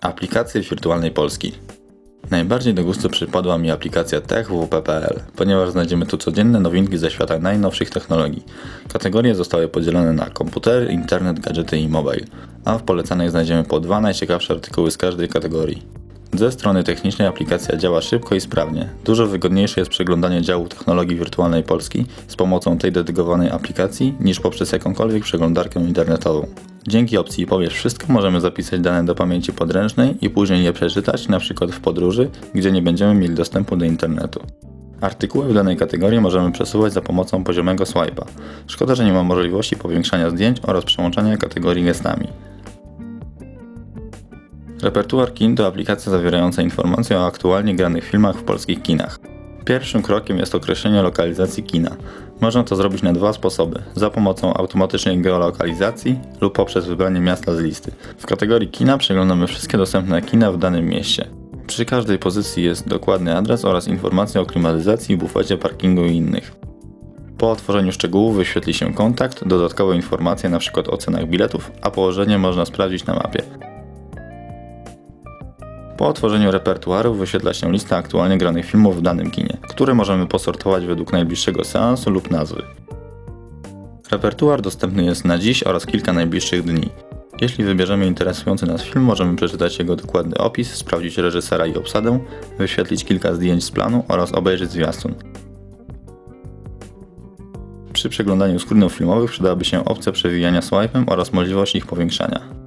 Aplikacje wirtualnej Polski. Najbardziej do gustu przypadła mi aplikacja techwp.pl, ponieważ znajdziemy tu codzienne nowinki ze świata najnowszych technologii. Kategorie zostały podzielone na komputery, internet, gadżety i mobile, a w polecanych znajdziemy po dwa najciekawsze artykuły z każdej kategorii. Ze strony technicznej aplikacja działa szybko i sprawnie. Dużo wygodniejsze jest przeglądanie działu technologii wirtualnej Polski z pomocą tej dedykowanej aplikacji niż poprzez jakąkolwiek przeglądarkę internetową. Dzięki opcji Powiesz Wszystko możemy zapisać dane do pamięci podręcznej i później je przeczytać, np. w podróży, gdzie nie będziemy mieli dostępu do internetu. Artykuły w danej kategorii możemy przesuwać za pomocą poziomego swipe'a. Szkoda, że nie ma możliwości powiększania zdjęć oraz przełączania kategorii gestami. Repertuar kin to aplikacja zawierająca informacje o aktualnie granych filmach w polskich kinach. Pierwszym krokiem jest określenie lokalizacji kina. Można to zrobić na dwa sposoby: za pomocą automatycznej geolokalizacji lub poprzez wybranie miasta z listy. W kategorii kina przeglądamy wszystkie dostępne kina w danym mieście. Przy każdej pozycji jest dokładny adres oraz informacja o klimatyzacji, bufecie, parkingu i innych. Po otworzeniu szczegółów wyświetli się kontakt, dodatkowe informacje np. o cenach biletów, a położenie można sprawdzić na mapie. Po otworzeniu repertuaru wyświetla się lista aktualnie granych filmów w danym kinie, które możemy posortować według najbliższego seansu lub nazwy. Repertuar dostępny jest na dziś oraz kilka najbliższych dni. Jeśli wybierzemy interesujący nas film, możemy przeczytać jego dokładny opis, sprawdzić reżysera i obsadę, wyświetlić kilka zdjęć z planu oraz obejrzeć zwiastun. Przy przeglądaniu screenów filmowych przydałaby się opcja przewijania swipe'em oraz możliwość ich powiększania.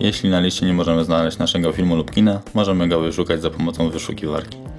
Jeśli na liście nie możemy znaleźć naszego filmu lub kina, możemy go wyszukać za pomocą wyszukiwarki.